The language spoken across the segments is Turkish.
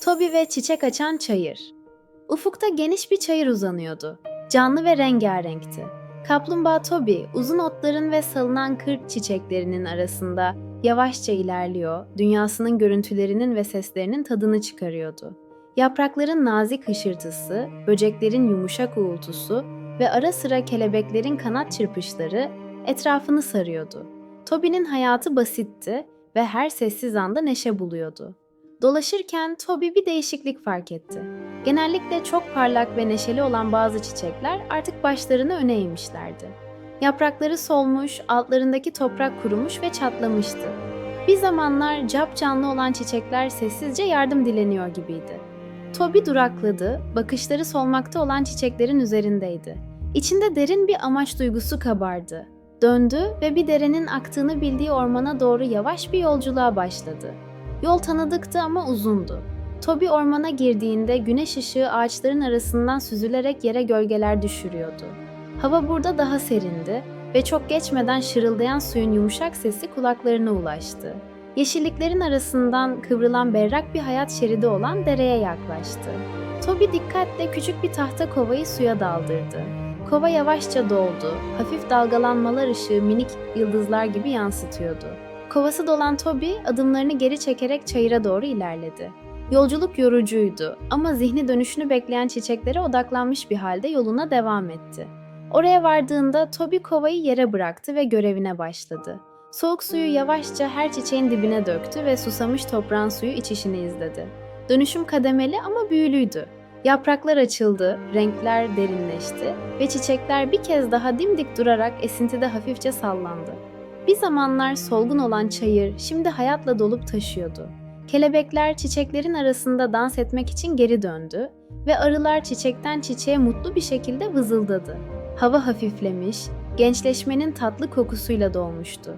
Toby ve çiçek açan çayır. Ufukta geniş bir çayır uzanıyordu. Canlı ve rengarenkti. Kaplumbağa Toby, uzun otların ve salınan kırk çiçeklerinin arasında yavaşça ilerliyor, dünyasının görüntülerinin ve seslerinin tadını çıkarıyordu. Yaprakların nazik hışırtısı, böceklerin yumuşak uğultusu ve ara sıra kelebeklerin kanat çırpışları etrafını sarıyordu. Toby'nin hayatı basitti ve her sessiz anda neşe buluyordu. Dolaşırken Toby bir değişiklik fark etti. Genellikle çok parlak ve neşeli olan bazı çiçekler artık başlarını öne eğmişlerdi. Yaprakları solmuş, altlarındaki toprak kurumuş ve çatlamıştı. Bir zamanlar cap canlı olan çiçekler sessizce yardım dileniyor gibiydi. Toby durakladı, bakışları solmakta olan çiçeklerin üzerindeydi. İçinde derin bir amaç duygusu kabardı. Döndü ve bir derenin aktığını bildiği ormana doğru yavaş bir yolculuğa başladı. Yol tanıdıktı ama uzundu. Toby ormana girdiğinde güneş ışığı ağaçların arasından süzülerek yere gölgeler düşürüyordu. Hava burada daha serindi ve çok geçmeden şırıldayan suyun yumuşak sesi kulaklarına ulaştı. Yeşilliklerin arasından kıvrılan berrak bir hayat şeridi olan dereye yaklaştı. Toby dikkatle küçük bir tahta kovayı suya daldırdı. Kova yavaşça doldu, hafif dalgalanmalar ışığı minik yıldızlar gibi yansıtıyordu. Kovası dolan Toby adımlarını geri çekerek çayıra doğru ilerledi. Yolculuk yorucuydu ama zihni dönüşünü bekleyen çiçeklere odaklanmış bir halde yoluna devam etti. Oraya vardığında Toby kovayı yere bıraktı ve görevine başladı. Soğuk suyu yavaşça her çiçeğin dibine döktü ve susamış toprağın suyu içişini izledi. Dönüşüm kademeli ama büyülüydü. Yapraklar açıldı, renkler derinleşti ve çiçekler bir kez daha dimdik durarak esintide hafifçe sallandı. Bir zamanlar solgun olan çayır şimdi hayatla dolup taşıyordu. Kelebekler çiçeklerin arasında dans etmek için geri döndü ve arılar çiçekten çiçeğe mutlu bir şekilde vızıldadı. Hava hafiflemiş, gençleşmenin tatlı kokusuyla dolmuştu.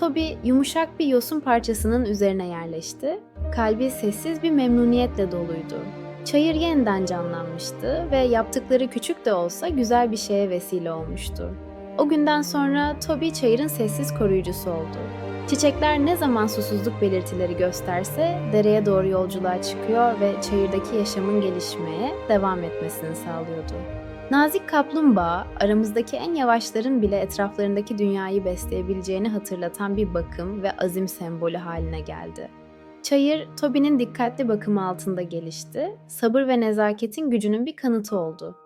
Toby yumuşak bir yosun parçasının üzerine yerleşti. Kalbi sessiz bir memnuniyetle doluydu. Çayır yeniden canlanmıştı ve yaptıkları küçük de olsa güzel bir şeye vesile olmuştu. O günden sonra Toby çayırın sessiz koruyucusu oldu. Çiçekler ne zaman susuzluk belirtileri gösterse dereye doğru yolculuğa çıkıyor ve çayırdaki yaşamın gelişmeye devam etmesini sağlıyordu. Nazik kaplumbağa, aramızdaki en yavaşların bile etraflarındaki dünyayı besleyebileceğini hatırlatan bir bakım ve azim sembolü haline geldi. Çayır, Toby'nin dikkatli bakımı altında gelişti, sabır ve nezaketin gücünün bir kanıtı oldu.